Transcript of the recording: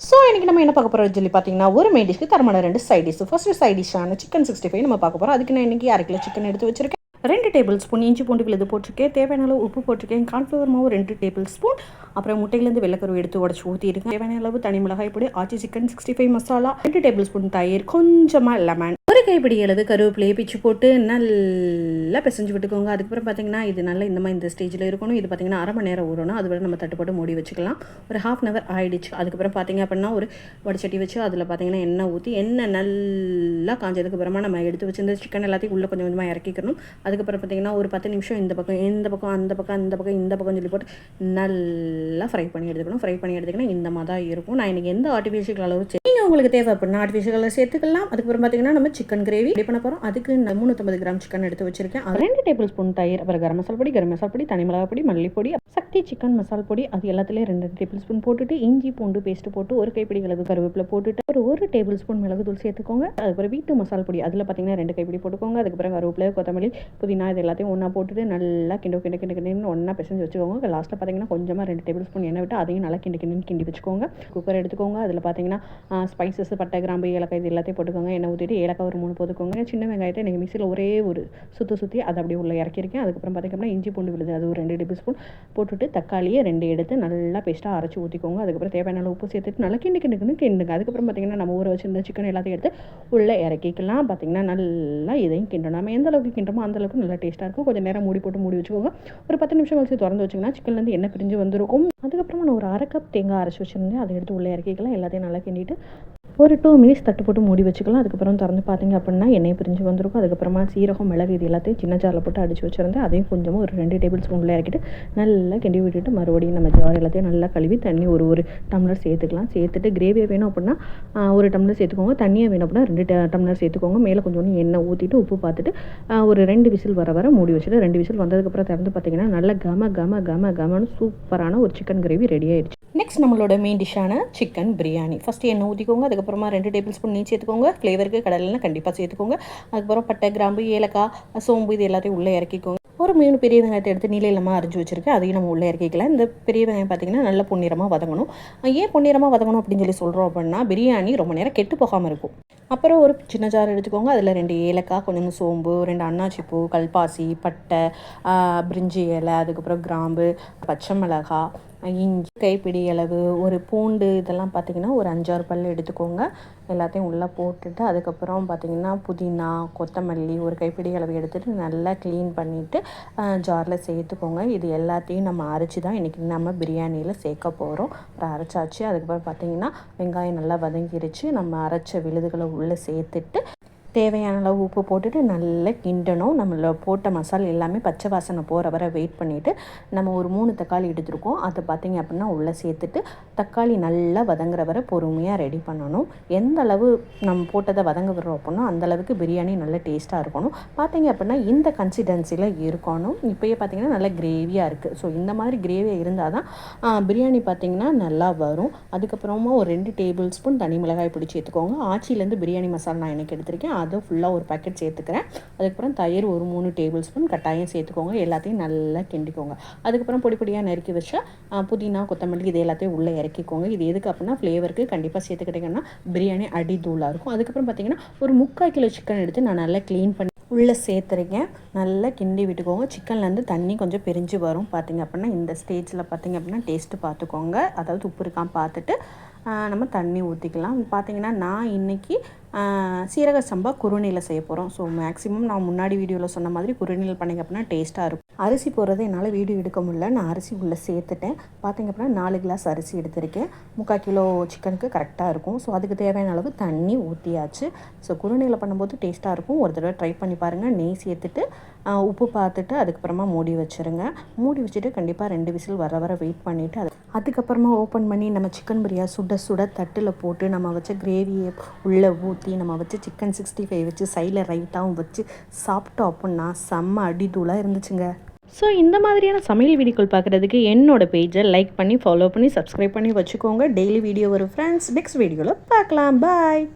So இன்றைக்கி நம்ம என்ன பார்க்க போகிறோம் சொல்லி பார்த்தீங்கன்னா ஒரு மெயின் டிஷ்க்கு தரமான ரெண்டு சைட் டிஷ் ஃபர்ஸ்ட் சைட் டிஷ்ஷான சிக்கன் சிக்ஸ்டி ஃபைவ் நம்ம பார்க்க போகிறோம் அதுக்கு நான் இன்றைக்கி அரை கிலோ சிக்கன் எடுத்து வச்சிருக்கேன். ரெண்டு டேபிள் ஸ்பூன் இஞ்சி பூண்டு விழுது போட்டிருக்கேன். தேவையான அளவு உப்பு போட்டிருக்கேன். கான்ஃப்ளவர் மாவு ரெண்டு டேபிள் ஸ்பூன் அப்புறம் முட்டையிலேருந்து வெள்ளக்கருவு எடுத்து உடச்சி ஊற்றிருக்கேன் தேவையான அளவு தனி மிளகாய் பொடி Aachi chicken sixty five masala ரெண்டு டேபிள் ஸ்பூன் தயிர் கொஞ்சமாக லெமன் கைப்பிடி அளவு கருவேப்பிலையை பிச்சு போட்டு நல்லா பிசைஞ்சு விட்டுக்கோங்க. அதுக்கப்புறம் பார்த்தீங்கன்னா இது நல்லா இந்த மாதிரி இந்த ஸ்டேஜில் இருக்கணும். இது பார்த்தீங்கன்னா அரை மணி நேரம் ஊறணும். அதுவரை நம்ம தட்டு போட்டு மூடி வச்சுக்கலாம். ஒரு ஹாஃப் அன் ஹவர் ஆகிடுச்சு அதுக்கப்புறம் பார்த்தீங்க அப்படின்னா ஒரு வடச்சட்டி வச்சு அதில் பார்த்தீங்கன்னா எண்ணெய் ஊற்றி எண்ணெய் நல்லா காஞ்சதுக்கு அப்புறமா நம்ம எடுத்து வச்சுருந்த சிக்கன் எல்லாத்தையும் உள்ளே கொஞ்சம் கொஞ்சமாக இறக்கிக்கணும். அதுக்கப்புறம் பார்த்தீங்கன்னா ஒரு பத்து நிமிஷம் இந்த பக்கம் இந்த பக்கம் அந்த பக்கம் அந்த பக்கம் இந்த பக்கம் சொல்லி போட்டு நல்லா ஃப்ரை பண்ணி எடுத்துக்கணும். ஃப்ரை பண்ணி எடுத்துக்கணும் இந்த மாதிரி தான் இருக்கும். நான் எனக்கு எந்த ஆர்டிஃபிஷியல் அளவு நீங்கள் உங்களுக்கு தேவை அப்படின்னா ஆர்டிஃபிஷியல் கலர் சேர்த்துக்கலாம். அதுக்கப்புறம் பார்த்தீங்கன்னா நம்ம சிக்கன் கிரேவி ரெடி பண்ண போகிறோம் அதுக்கு நான் முந்நூற்றம்பது கிராம் சிக்கன் எடுத்து வச்சிருக்கேன். அது ரெண்டு டேபிள் ஸ்பூன் தயிர் அப்புறம் கரம் மசாலா பொடி கரம் மசாலா பொடி தனி மிளகாய் பொடி மல்லிப்பொடி சக்தி சிக்கன் மசாலா பொடி அது எல்லாத்துலேயும் ரெண்டு டேபிள் ஸ்பூன் போட்டுட்டு இஞ்சி பூண்டு பேஸ்ட் போட்டு ஒரு கைப்பிடி அளவு கருவேப்பிலை போட்டுட்டு ஒரு ஒரு டேபிள் ஸ்பூன் மிளகு தூள் சேர்த்துக்கோங்க. அதுக்கப்புறம் வீட்டு மசாலா பொடி அதில் பார்த்தீங்கன்னா ரெண்டு கைப்பிடி போட்டுக்கோங்க. அதுக்கப்புறம் கருவேப்பிலை கொத்தமல்லி புதினா இது எல்லாத்தையும் ஒன்றா போட்டுட்டு நல்லா கிண்டு கிண்டு கிண்டு கிண்டு ஒன்றா பிசைஞ்சு வச்சுக்கோங்க. லாஸ்ட்டில் பார்த்தீங்கன்னா கொஞ்சமாக ரெண்டு டேபிள் ஸ்பூன் எண்ணெய் விட்டு அதையும் நல்லா கிண்டு கிண்டு கிண்டி வச்சுக்கோங்க. குக்கர் எடுத்துக்கோங்க. அதில் பார்த்தீங்கன்னா ஸ்பைசஸ் பட்டை கிராம்பு ஏலக்காய் இது எல்லாத்தையும் போட்டுக்கோங்க. எண்ணெய் ஊற்றிட்டு ஏலக்காய் ஒரு மூணு போட்டுக்கோங்க சின்ன வெங்காயத்தை நீங்கள் மிக்சியில் ஒரே ஒரு சுற்றி சுற்றி அதை அப்படியே உள்ளே இறக்கியிருக்கேன். அதுக்கப்புறம் பார்த்தீங்கன்னா இஞ்சி பூண்டு விழுது அது ஒரு ரெண்டு டேபிள் ஸ்பூன் போட்டுட்டு தக்காளியை ரெண்டு எடுத்து நல்லா பேஸ்ட்டாக அரைச்சி ஊற்றிக்கோங்க அதுக்கப்புறம் தேவையான உப்பு சேர்த்துட்டு நல்லா கிண்டு கிண்டு கிண்டுங்க. அதுக்கப்புறம் பார்த்தீங்கன்னா நம்ம ஊற வச்சிருந்த சிக்கன் எல்லாத்தையும் எடுத்து உள்ளே இறக்கிக்கலாம். பார்த்தீங்கன்னா நல்லா இதையும் கிண்டணும். நம்ம எந்த அளவுக்கு கிண்டுமோ அந்த அளவுக்கு நல்லா டேஸ்ட்டாக இருக்கும். கொஞ்சம் நேரம் மூடி போட்டு மூடி வச்சுக்கோங்க. ஒரு பத்து நிமிஷம் கழிச்சு திறந்து வச்சிங்கன்னா சிக்கன்லேருந்து என்ன பிரிஞ்சு வந்திருக்கும். அதுக்கப்புறமா நான் ஒரு அரை கப் தேங்காய் அரைச்சி வச்சிருந்தேன். அதை எடுத்து உள்ளே இறக்கிக்கலாம். எல்லாத்தையும் நல்லா கிண்டிட்டு ஒரு டூ மினிட்ஸ் தட்டு போட்டு மூடி வச்சுக்கலாம். அதுக்கப்புறம் திறந்து பார்த்தீங்க அப்படின்னா எண்ணெய் பிரிஞ்சு வந்திருக்கும். அதுக்கப்புறமா சீரகம் மிளகு இது எல்லாத்தையும் சின்ன ஜாரில் போட்டு அடிச்சு வச்சுருந்தேன் அதையும் கொஞ்சமாக ஒரு ரெண்டு டேபிள் ஸ்பூனில் இறக்கிட்டு நல்லா கிண்டி விட்டுட்டு மறுபடியும் நம்ம ஜார் எல்லாத்தையும் நல்லா கழுவி தண்ணி ஒரு ஒரு டம்ளர் சேர்த்துக்கலாம். சேர்த்துட்டு கிரேவியை வேணும் அப்படின்னா ஒரு டம்ளர் சேர்த்துக்கோங்க. தண்ணியை வேணும் அப்படின்னா ரெண்டு டம்ளர் சேர்த்துக்கோங்க. மேலே கொஞ்சோண்டு எண்ணெய் ஊற்றிட்டு உப்பு பார்த்துட்டு ஒரு ரெண்டு விசில் வர வர மூடி வச்சுட்டு ரெண்டு விசில் வந்ததுக்கப்புறம் திறந்து பார்த்தீங்கன்னா நல்லா கம கம கம கமன்னு சூப்பரான ஒரு சிக்கன் கிரேவி ரெடி ஆயிடுச்சு. நெக்ஸ்ட் நம்மளோட மெயின் டிஷ்ஷான சிக்கன் பிரியாணி ஃபஸ்ட்டு எண்ணெய் ஊற்றிக்கோங்க அதுக்கப்புறம் ரெண்டு டேபிள் ஸ்பூன் நீ சேர்த்துக்கோங்க. ஃப்ளேவருக்கு கடலைலாம் கண்டிப்பாக சேர்த்துக்கோங்க. அதுக்கப்புறம் பட்டை கிராம்பு ஏலக்காய் சோம்பு இது எல்லாத்தையும் உள்ளே இறக்கிக்கோங்க. ஒரு மூணு பெரிய வெங்காயத்தை எடுத்து நீல இல்லாமல் அரைஞ்சி வச்சிருக்கேன். அதையும் நம்ம உள்ளே இறக்கிக்கலாம். இந்த பெரிய வெங்காயம் பார்த்தீங்கன்னா நல்ல பொன்னிறமாக வதங்கணும். ஏன் பொன்னிறமாக வதங்கணும் அப்படின்னு சொல்லி சொல்கிறோம் அப்படின்னா பிரியாணி ரொம்ப நேரம் கெட்டு போகாமல் இருக்கும். அப்புறம் ஒரு சின்ன ஜார் எடுத்துக்கோங்க. அதில் ரெண்டு ஏலக்காய் கொஞ்சம் சோம்பு ரெண்டு அன்னாச்சிப்பூ கல்பாசி பட்டை பிரிஞ்சி இலை அதுக்கப்புறம் கிராம்பு பச்சை மிளகாய் இஞ்சி கைப்பிடி அளவு ஒரு பூண்டு இதெல்லாம் பார்த்தீங்கன்னா ஒரு அஞ்சாறு பல் எடுத்துக்கோங்க. எல்லாத்தையும் உள்ளே போட்டுட்டு அதுக்கப்புறம் பார்த்தீங்கன்னா புதினா கொத்தமல்லி ஒரு கைப்பிடி அளவு எடுத்துகிட்டு நல்லா க்ளீன் பண்ணிவிட்டு ஜாரில் சேர்த்துக்கோங்க. இது எல்லாத்தையும் நம்ம அரைச்சி தான் இன்றைக்கி நம்ம பிரியாணியில் சேர்க்க போகிறோம் அப்புறம் அரைச்சாச்சு. அதுக்கப்புறம் பார்த்தீங்கன்னா வெங்காயம் நல்லா வதங்கிருச்சு. நம்ம அரைச்ச விழுதுகளை உள்ளே சேர்த்துட்டு தேவையான அளவு உப்பு போட்டுட்டு நல்லா கிண்டணும். நம்மள போட்ட மசாலா எல்லாமே பச்சை வாசனை போகிற வரை வெயிட் பண்ணிவிட்டு நம்ம ஒரு மூணு தக்காளி எடுத்துருக்கோம். அதை பார்த்திங்க அப்படின்னா உள்ளே சேர்த்துட்டு தக்காளி நல்லா வதங்குற வரை பொறுமையாக ரெடி பண்ணணும். எந்த அளவு நம்ம போட்டதை வதங்க விடுறோம் அப்படின்னா அந்த அளவுக்கு பிரியாணி நல்ல டேஸ்ட்டாக இருக்கணும். பார்த்திங்க அப்படின்னா இந்த கன்சிஸ்டன்சியில் இருக்கணும். இப்போயே பார்த்தீங்கன்னா நல்லா கிரேவியாக இருக்குது ஸோ இந்த மாதிரி கிரேவியாக இருந்தால் தான் பிரியாணி பார்த்திங்கன்னா நல்லா வரும். அதுக்கப்புறமா ஒரு ரெண்டு டேபிள் ஸ்பூன் தனி மிளகாய் பிடிச்சி எடுத்துக்கோங்க ஆச்சிலேருந்து பிரியாணி மசாலா நான் எனக்கு எடுத்திருக்கேன். அதுவும் ஃபுல்லாக ஒரு பேக்கெட் சேர்த்துக்கிறேன். அதுக்கப்புறம் தயிர் ஒரு மூணு டேபிள் ஸ்பூன் கட்டாயம் சேர்த்துக்கோங்க. எல்லாத்தையும் நல்லா கிண்டிக்கோங்க. அதுக்கப்புறம் பொடி பொடியாக நறுக்கி வச்சா புதினா கொத்தமல்லி இது எல்லாத்தையும் உள்ளே இறக்கிக்கோங்க. இது எதுக்கு அப்படின்னா ஃப்ளேவருக்கு கண்டிப்பாக சேர்த்துக்கிட்டிங்கன்னா பிரியாணி அடி தூளாக இருக்கும். அதுக்கப்புறம் பார்த்தீங்கன்னா ஒரு முக்கால் கிலோ சிக்கன் எடுத்து நான் நல்லா க்ளீன் பண்ணி உள்ளே சேர்த்துருக்கேன். நல்லா கிண்டி விட்டுக்கோங்க. சிக்கன்லேருந்து தண்ணி கொஞ்சம் பிரிஞ்சு வரும். பார்த்தீங்க அப்படின்னா இந்த ஸ்டேஜில் பார்த்தீங்க அப்படின்னா டேஸ்ட்டு பார்த்துக்கோங்க அதாவது உப்பு இருக்கான் பார்த்துட்டு நம்ம தண்ணி ஊற்றிக்கலாம் பார்த்தீங்கன்னா நான் இன்னைக்கு சீரக சம்பா குறுநீல செய்ய போகிறோம் ஸோ மேக்ஸிமம் நான் முன்னாடி வீடியோவில் சொன்ன மாதிரி குறுநீல் பண்ணிங்க அப்படின்னா டேஸ்ட்டாக இருக்கும். அரிசி போடுறது என்னால் வீடியோ எடுக்க முடியல. நான் அரிசி உள்ளே சேர்த்துட்டேன். பார்த்திங்க அப்படின்னா நாலு கிளாஸ் அரிசி எடுத்திருக்கேன். முக்கால் கிலோ சிக்கனுக்கு கரெக்டாக இருக்கும். ஸோ அதுக்கு தேவையான அளவு தண்ணி ஊற்றியாச்சு ஸோ குறுநீல பண்ணும்போது டேஸ்ட்டாக இருக்கும். ஒரு தடவை ட்ரை பண்ணி பாருங்கள் நெய் சேர்த்துட்டு உப்பு பார்த்துட்டு அதுக்கப்புறமா மூடி வச்சுருங்க. மூடி வச்சுட்டு கண்டிப்பாக ரெண்டு விசில் வர வர வெயிட் பண்ணிவிட்டு அது அதுக்கப்புறமா ஓப்பன் பண்ணி நம்ம சிக்கன் பிரியா சுட சுட தட்டில் போட்டு நம்ம வச்ச கிரேவியை உள்ளே ஊற்றி நம்ம வச்ச சிக்கன் சிக்ஸ்டி ஃபைவ் வச்சு சைடில் ரைட்டாகவும் வச்சு சாப்பிட்டோம் அப்படின்னா செம்ம அடிதூளாக இருந்துச்சுங்க. ஸோ இந்த மாதிரியான சமையல் வீடியோக்கள் பார்க்குறதுக்கு என்னோடய பேஜை லைக் பண்ணி ஃபாலோ பண்ணி சப்ஸ்கிரைப் பண்ணி வச்சுக்கோங்க. டெய்லி வீடியோ வரும் ஃப்ரெண்ட்ஸ் நெக்ஸ்ட் வீடியோவில் பார்க்கலாம். பாய்